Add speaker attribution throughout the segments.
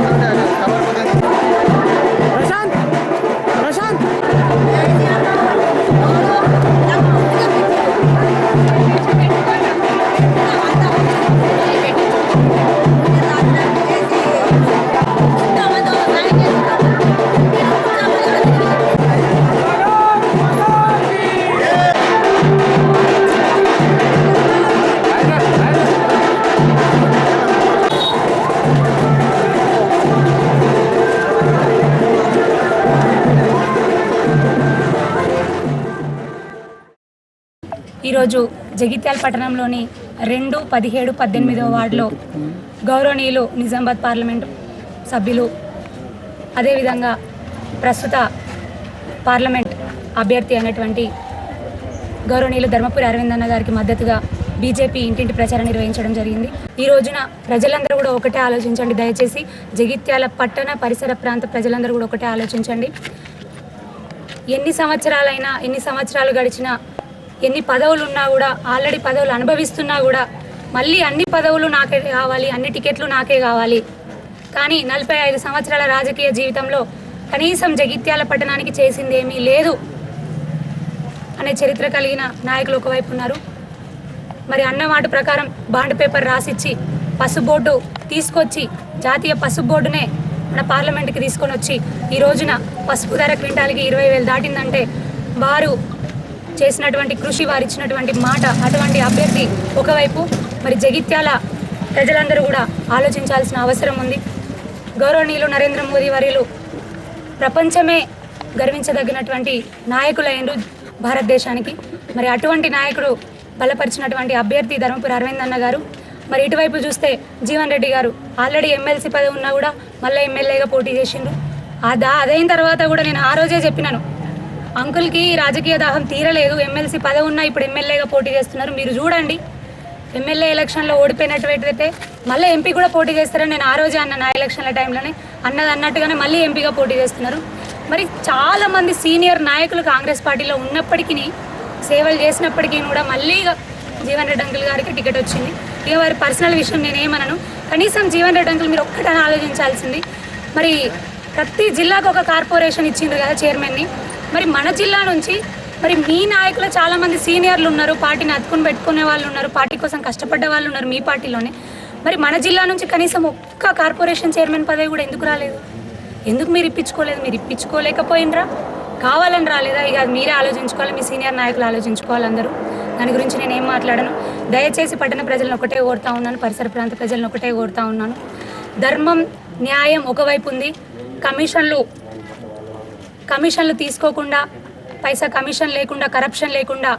Speaker 1: চিন্তা আছে খাবার ఈరోజు జగిత్యాల పట్టణంలోని రెండు పదిహేడు పద్దెనిమిదవ వార్డులో గౌరవనీయులు నిజామాబాద్ పార్లమెంట్ సభ్యులు అదేవిధంగా ప్రస్తుత పార్లమెంట్ అభ్యర్థి అయినటువంటి గౌరవనీయులు ధర్మపురి అరవింద్ అన్న గారికి మద్దతుగా బీజేపీ ఇంటింటి ప్రచారం నిర్వహించడం జరిగింది. ఈ రోజున ప్రజలందరూ కూడా ఒకటే ఆలోచించండి. దయచేసి జగిత్యాల పట్టణ పరిసర ప్రాంత ప్రజలందరూ కూడా ఒకటే ఆలోచించండి. ఎన్ని సంవత్సరాలైనా ఎన్ని సంవత్సరాలు గడిచినా ఎన్ని పదవులు ఉన్నా కూడా ఆల్రెడీ పదవులు అనుభవిస్తున్నా కూడా మళ్ళీ అన్ని పదవులు నాకే కావాలి అన్ని టికెట్లు నాకే కావాలి. కానీ నలభై ఐదు సంవత్సరాల రాజకీయ జీవితంలో కనీసం జగిత్యాల పట్టణానికి చేసింది ఏమీ లేదు అనే చరిత్ర కలిగిన నాయకులు ఒకవైపు ఉన్నారు. మరి అన్నమాట ప్రకారం బాండ్ పేపర్ రాసిచ్చి పసుపు బోర్డు తీసుకొచ్చి జాతీయ పసుపు బోర్డునే మన పార్లమెంట్కి తీసుకొని వచ్చి ఈ రోజున పసుపు ధర క్వింటాల్కి ఇరవై వేలు దాటిందంటే వారు చేసినటువంటి కృషి వారు ఇచ్చినటువంటి మాట అటువంటి అభ్యర్థి ఒకవైపు మరి జగిత్యాల ప్రజలందరూ కూడా ఆలోచించాల్సిన అవసరం ఉంది. గౌరవనీయులు నరేంద్ర మోదీ వర్యులు ప్రపంచమే గర్వించదగినటువంటి నాయకులైనరు భారతదేశానికి. మరి అటువంటి నాయకుడు బలపరిచినటువంటి అభ్యర్థి ధర్మపురి అరవింద్ అన్న గారు. మరి ఇటువైపు చూస్తే జీవన్ రెడ్డి గారు ఆల్రెడీ ఎమ్మెల్సీ పదవి ఉన్నా కూడా మళ్ళీ ఎమ్మెల్యేగా పోటీ చేసిండ్రు. అదా అదైన తర్వాత కూడా నేను ఆ రోజే చెప్పినాను. అంకుల్కి రాజకీయ దాహం తీరలేదు. ఎమ్మెల్సీ పదవి ఉన్నా ఇప్పుడు ఎమ్మెల్యేగా పోటీ చేస్తున్నారు. మీరు చూడండి. ఎమ్మెల్యే ఎలక్షన్లో ఓడిపోయినట్టయితే మళ్ళీ ఎంపీ కూడా పోటీ చేస్తారని నేను ఆ రోజే అన్న నా ఎలక్షన్ల టైంలోనే. అన్నది అన్నట్టుగానే మళ్ళీ ఎంపీగా పోటీ చేస్తున్నారు. మరి చాలామంది సీనియర్ నాయకులు కాంగ్రెస్ పార్టీలో ఉన్నప్పటికీ సేవలు చేసినప్పటికీ కూడా మళ్ళీ ఇక జీవన్ రెడ్డి అంకుల్ గారికి టికెట్ వచ్చింది. ఇక వారి పర్సనల్ విషయం నేనేమనను. కనీసం జీవన్ రెడ్డి అంకుల్ మీరు ఒక్కటని ఆలోచించాల్సింది. మరి ప్రతి జిల్లాకు ఒక కార్పొరేషన్ ఇచ్చిండ్రు కదా చైర్మన్ని. మరి మన జిల్లా నుంచి మరి మీ నాయకులు చాలా మంది సీనియర్లు ఉన్నారు పార్టీని అతుకుని పెట్టుకునే వాళ్ళు ఉన్నారు పార్టీ కోసం కష్టపడ్డ వాళ్ళు ఉన్నారు మీ పార్టీలోనే. మరి మన జిల్లా నుంచి కనీసం ఒక్క కార్పొరేషన్ చైర్మన్ పదవి కూడా ఎందుకు రాలేదు? ఎందుకు మీరు ఇప్పించుకోలేదు? మీరు ఇప్పించుకోలేకపోయినరా? కావాలని రాలేదా? ఇక అది మీరే ఆలోచించుకోవాలి మీ సీనియర్ నాయకులు ఆలోచించుకోవాలి అందరూ. దాని గురించి నేను ఏం మాట్లాడను. దయచేసి పట్టణ ప్రజలను ఒకటే కోరుతా ఉన్నాను పరిసర ప్రాంత ప్రజలను ఒకటే కోరుతా ఉన్నాను. ధర్మం న్యాయం ఒకవైపు ఉంది. కమిషన్లు కమిషన్లు తీసుకోకుండా పైసా కమిషన్ లేకుండా కరప్షన్ లేకుండా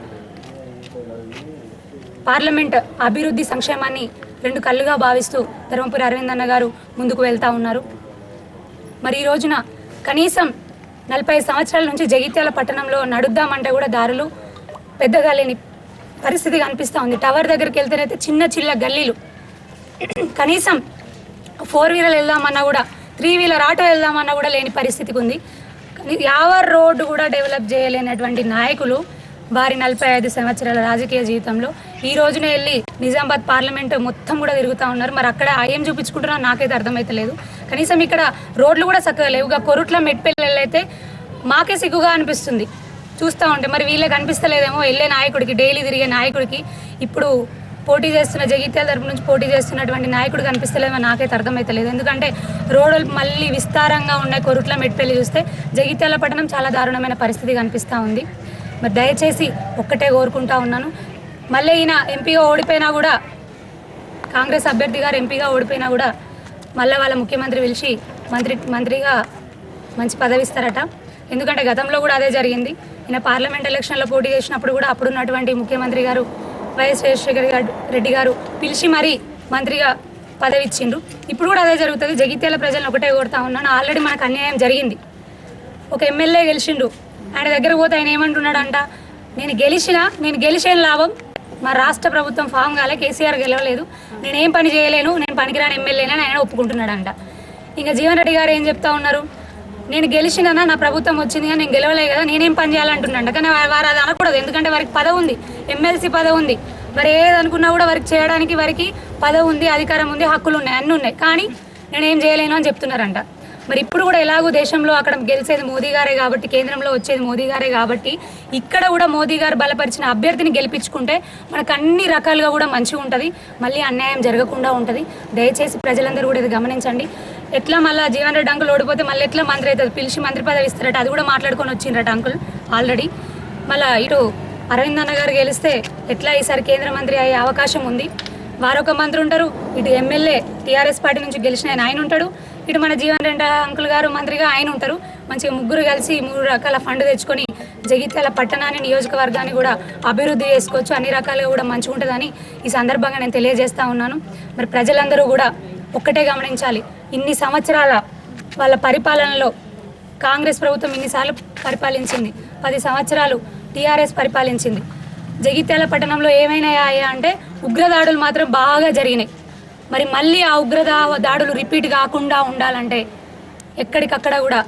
Speaker 1: పార్లమెంట్ అభివృద్ధి సంక్షేమాన్ని రెండు కళ్ళుగా భావిస్తూ ధర్మపురి అరవింద్ అన్న గారు ముందుకు వెళ్తా ఉన్నారు. మరి ఈ రోజున కనీసం నలభై సంవత్సరాల నుంచి జగిత్యాల పట్టణంలో నడుద్దామంటే కూడా దారులు పెద్దగా లేని పరిస్థితి కనిపిస్తూ ఉంది. టవర్ దగ్గరికి వెళ్తేనైతే చిన్న చిన్న గల్లీలు. కనీసం ఫోర్ వీలర్ వెళ్దామన్నా కూడా త్రీ వీలర్ ఆటో వెళ్దామన్నా కూడా లేని పరిస్థితికి ఉంది. కానీ యావర్ రోడ్డు కూడా డెవలప్ చేయలేనటువంటి నాయకులు వారి నలభై ఐదు సంవత్సరాల రాజకీయ జీవితంలో. ఈ రోజున వెళ్ళి నిజామాబాద్ పార్లమెంట్ మొత్తం కూడా తిరుగుతూ ఉన్నారు. మరి అక్కడ ఏం చూపించుకుంటున్నారో నాకైతే అర్థమైతలేదు. కనీసం ఇక్కడ రోడ్లు కూడా చక్కగా లేవు కొరుట్ల మెట్పల్లి అయితే మాకే సిగ్గుగా అనిపిస్తుంది. చూస్తూ ఉంటే మరి వీళ్ళకి అనిపిస్తలేదేమో వెళ్ళే నాయకుడికి డైలీ తిరిగే నాయకుడికి. ఇప్పుడు పోటీ చేస్తున్న జగిత్యాల తరపు నుంచి పోటీ చేస్తున్నటువంటి నాయకుడు కనిపిస్తలేమో నాకైతే అర్థమవుతలేదు ఎందుకంటే రోడ్లు మళ్ళీ విస్తారంగా ఉన్నాయి కొరుట్ల మెట్పల్లి చూస్తే జగిత్యాల పట్టణం చాలా దారుణమైన పరిస్థితి కనిపిస్తూ ఉంది. మరి దయచేసి ఒక్కటే కోరుకుంటా ఉన్నాను. మళ్ళీ ఈయన ఎంపీగా ఓడిపోయినా కూడా కాంగ్రెస్ అభ్యర్థి గారు ఎంపీగా ఓడిపోయినా కూడా మళ్ళీ వాళ్ళ ముఖ్యమంత్రి పిలిచి మంత్రి మంత్రిగా మంచి పదవి ఇస్తారట. ఎందుకంటే గతంలో కూడా అదే జరిగింది. ఈయన పార్లమెంట్ ఎలక్షన్లో పోటీ చేసినప్పుడు కూడా అప్పుడున్నటువంటి ముఖ్యమంత్రి గారు వైఎస్ రాజశేఖర్ రెడ్డి గారు పిలిచి మరీ మంత్రిగా పదవి ఇచ్చిండ్రు. ఇప్పుడు కూడా అదే జరుగుతుంది. జగిత్యాల ప్రజలను ఒకటే కోరుతా ఉన్నాను. ఆల్రెడీ మనకు అన్యాయం జరిగింది. ఒక ఎమ్మెల్యే గెలిచిండు. ఆయన దగ్గర పోతే ఆయన ఏమంటున్నాడంట? నేను గెలిచిన నేను గెలిచిన లాభం? మా రాష్ట్ర ప్రభుత్వం ఫామ్ కాలే కేసీఆర్ గెలవలేదు. నేనేం పని చేయలేను నేను పనికిరాని ఎమ్మెల్యేనని ఆయన ఒప్పుకుంటున్నాడంట. ఇంకా జీవన్ రెడ్డి గారు ఏం చెప్తా ఉన్నారు? నేను గెలిచినా నా ప్రభుత్వం వచ్చింది కానీ నేను గెలవలే కదా నేనేం పని చేయాలంటున్నాను కానీ వారు అది అనకూడదు ఎందుకంటే వారికి పదవి ఉంది. ఎమ్మెల్సీ పదవి ఉంది. మరి ఏది అనుకున్నా కూడా వారికి చేయడానికి వారికి పదవి ఉంది అధికారం ఉంది హక్కులు ఉన్నాయి అన్నీ ఉన్నాయి. కానీ నేనేం చేయలేను అని చెప్తున్నారంట. మరి ఇప్పుడు కూడా ఎలాగో దేశంలో అక్కడ గెలిచేది మోదీ గారే కాబట్టి కేంద్రంలో వచ్చేది మోదీ గారే కాబట్టి ఇక్కడ కూడా మోదీ గారు బలపరిచిన అభ్యర్థిని గెలిపించుకుంటే మనకు అన్ని రకాలుగా కూడా మంచిగా ఉంటుంది. మళ్ళీ అన్యాయం జరగకుండా ఉంటుంది. దయచేసి ప్రజలందరూ కూడా ఇది గమనించండి. ఎట్లా మళ్ళీ జీవన్ రెడ్డి అంకుల్ ఓడిపోతే మళ్ళీ ఎట్లా మంత్రి అవుతుంది పిలిచి మంత్రి పదవి ఇస్తారట. అది కూడా మాట్లాడుకొని వచ్చిండ్రట అంకుల్ ఆల్రెడీ. మళ్ళీ ఇటు అరవింద్ అన్న గారు గెలిస్తే ఎట్లా ఈసారి కేంద్ర మంత్రి అయ్యే అవకాశం ఉంది? వారొక మంత్రి ఉంటారు. ఇటు ఎమ్మెల్యే టీఆర్ఎస్ పార్టీ నుంచి గెలిచిన ఆయన ఆయన ఉంటాడు. ఇటు మన జీవన్ రెడ్డి అంకుల్ గారు మంత్రిగా ఆయన ఉంటారు. మంచిగా ముగ్గురు కలిసి మూడు రకాల ఫండ్ తెచ్చుకొని జగిత్యాల పట్టణాన్ని నియోజకవర్గాన్ని కూడా అభివృద్ధి చేసుకోవచ్చు. అన్ని రకాలుగా కూడా మంచిగా ఉంటుందని ఈ సందర్భంగా నేను తెలియజేస్తా ఉన్నాను. మరి ప్రజలందరూ కూడా ఒక్కటే గమనించాలి. ఇన్ని సంవత్సరాల వాళ్ళ పరిపాలనలో కాంగ్రెస్ ప్రభుత్వం ఇన్నిసార్లు పరిపాలించింది. పది సంవత్సరాలు టీఆర్ఎస్ పరిపాలించింది. జగిత్యాల పట్టణంలో ఏమైనా అంటే ఉగ్రదాడులు మాత్రం బాగా జరిగినాయి. మరి మళ్ళీ ఆ ఉగ్రదా దాడులు రిపీట్ కాకుండా ఉండాలంటే ఎక్కడికక్కడ కూడా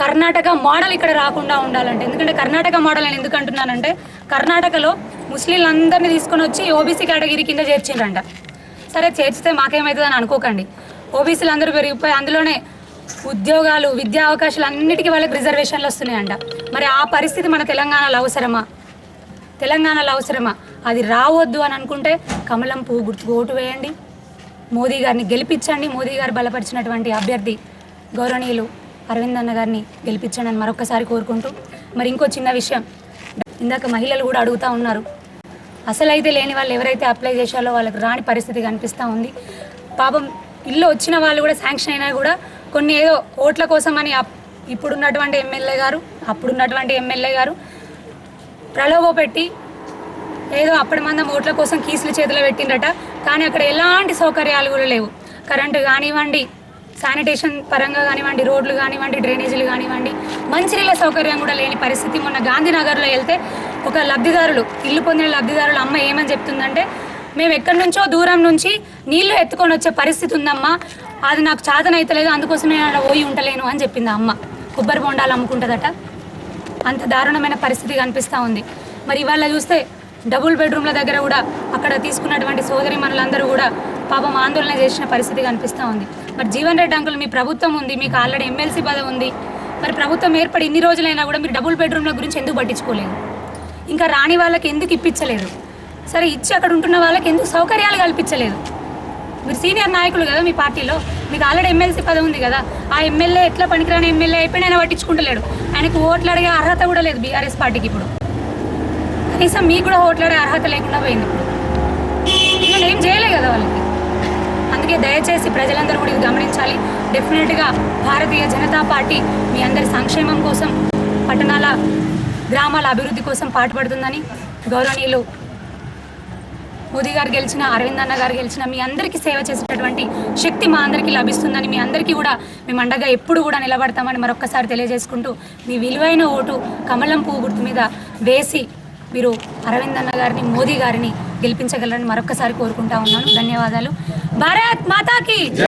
Speaker 1: కర్ణాటక మోడల్ ఇక్కడ రాకుండా ఉండాలంటే ఎందుకంటే కర్ణాటక మోడల్ నేను ఎందుకు అంటున్నానంటే కర్ణాటకలో ముస్లింలందరినీ తీసుకొని వచ్చి ఓబీసీ కేటగిరీ కింద చేర్చిండ్రంట. సరే చేర్చితే మాకేమవుతుందని అనుకోకండి. ఓబీసీలు అందరూ పెరిగిపోయి అందులోనే ఉద్యోగాలు విద్యా అవకాశాలు అన్నిటికీ వాళ్ళకి రిజర్వేషన్లు వస్తున్నాయంట. మరి ఆ పరిస్థితి మన తెలంగాణలో అవసరమా? తెలంగాణలో అవసరమా? అది రావద్దు అని అనుకుంటే కమలం పువ్వు గుర్తుకు ఓటు వేయండి. మోదీ గారిని గెలిపించండి. మోదీ గారు బలపరిచినటువంటి అభ్యర్థి గౌరవనీయులు అరవింద్ అన్న గారిని గెలిపించండి అని మరొకసారి కోరుకుంటూ మరి ఇంకో చిన్న విషయం. ఇందాక మహిళలు కూడా అడుగుతూ ఉన్నారు. అసలైతే లేని వాళ్ళు ఎవరైతే అప్లై చేశారో వాళ్ళకి రాని పరిస్థితి కనిపిస్తూ ఉంది. పాపం ఇల్లు వచ్చిన వాళ్ళు కూడా శాంక్షన్ అయినా కూడా కొన్ని ఏదో ఓట్ల కోసం అని ఇప్పుడున్నటువంటి ఎమ్మెల్యే గారు అప్పుడున్నటువంటి ఎమ్మెల్యే గారు ప్రలోభ పెట్టి ఏదో అప్పటి మందం ఓట్ల కోసం కీసులు చేతిలో పెట్టిండట కానీ అక్కడ ఎలాంటి సౌకర్యాలు కూడా లేవు. కరెంటు కానివ్వండి శానిటేషన్ పరంగా కానివ్వండి రోడ్లు కానివ్వండి డ్రైనేజీలు కానివ్వండి మంచినీళ్ళ సౌకర్యం కూడా లేని పరిస్థితి మొన్న గాంధీనగర్లో వెళ్తే ఒక లబ్ధిదారులు ఇల్లు పొందిన లబ్ధిదారులు అమ్మ ఏమని చెప్తుందంటే మేము ఎక్కడి నుంచో దూరం నుంచి నీళ్ళు ఎత్తుకొని వచ్చే పరిస్థితి ఉందమ్మా. అది నాకు చాతనైతలేదు అందుకోసం నేను పోయి ఉంటలేను అని చెప్పింది అమ్మ. కొబ్బరి బొండాలు అమ్ముకుంటుందట. అంత దారుణమైన పరిస్థితి కనిపిస్తూ ఉంది. మరి ఇవాళ చూస్తే డబుల్ బెడ్రూమ్ల దగ్గర కూడా అక్కడ తీసుకున్నటువంటి సోదరి మనులందరూ కూడా పాపం ఆందోళన చేసిన పరిస్థితి కనిపిస్తూ ఉంది. మరి జీవన్ రెడ్డి అంకుల్ మీ ప్రభుత్వం ఉంది మీకు ఆల్రెడీ ఎమ్మెల్సీ పదవి ఉంది. మరి ప్రభుత్వం ఏర్పడి ఇన్ని రోజులైనా కూడా మీరు డబుల్ బెడ్రూమ్ల గురించి ఎందుకు పట్టించుకోలేదు? ఇంకా రాని వాళ్ళకి ఎందుకు ఇప్పించలేదు? సరే ఇచ్చి అక్కడ ఉంటున్న వాళ్ళకి ఎందుకు సౌకర్యాలు కల్పించలేదు? మీరు సీనియర్ నాయకులు కదా మీ పార్టీలో? మీకు ఆల్రెడీ ఎమ్మెల్సీ పదవి ఉంది కదా. ఆ ఎమ్మెల్యే ఎట్లా పనికిరాని ఎమ్మెల్యే అయిపోయినా ఆయన పట్టించుకుంటలేడు. ఆయనకు ఓట్లు అడిగే అర్హత కూడా లేదు బీఆర్ఎస్ పార్టీకి ఇప్పుడు. కనీసం మీకు కూడా ఓట్లు అడిగే అర్హత లేకుండా పోయింది ఇప్పుడు. నేను ఏం చేయలే కదా వాళ్ళకి. అందుకే దయచేసి ప్రజలందరూ కూడా ఇది గమనించాలి. డెఫినెట్గా భారతీయ జనతా పార్టీ మీ అందరి సంక్షేమం కోసం పట్టణాల గ్రామాల అభివృద్ధి కోసం పాటుపడుతుందని గౌరవనీయులు మోదీ గారు గెలిచిన అరవింద్ అన్న గారు గెలిచిన మీ అందరికీ సేవ చేసేటటువంటి శక్తి మా అందరికీ లభిస్తుందని మీ అందరికీ కూడా మేము అండగా ఎప్పుడు కూడా నిలబడతామని మరొక్కసారి తెలియజేసుకుంటూ మీ విలువైన ఓటు కమలం పువ్వు గుర్తు మీద వేసి మీరు అరవింద్ అన్న గారిని మోదీ గారిని గెలిపించగలరని మరొక్కసారి కోరుకుంటా ఉన్నాను. ధన్యవాదాలు. భారత్ మాతాకి!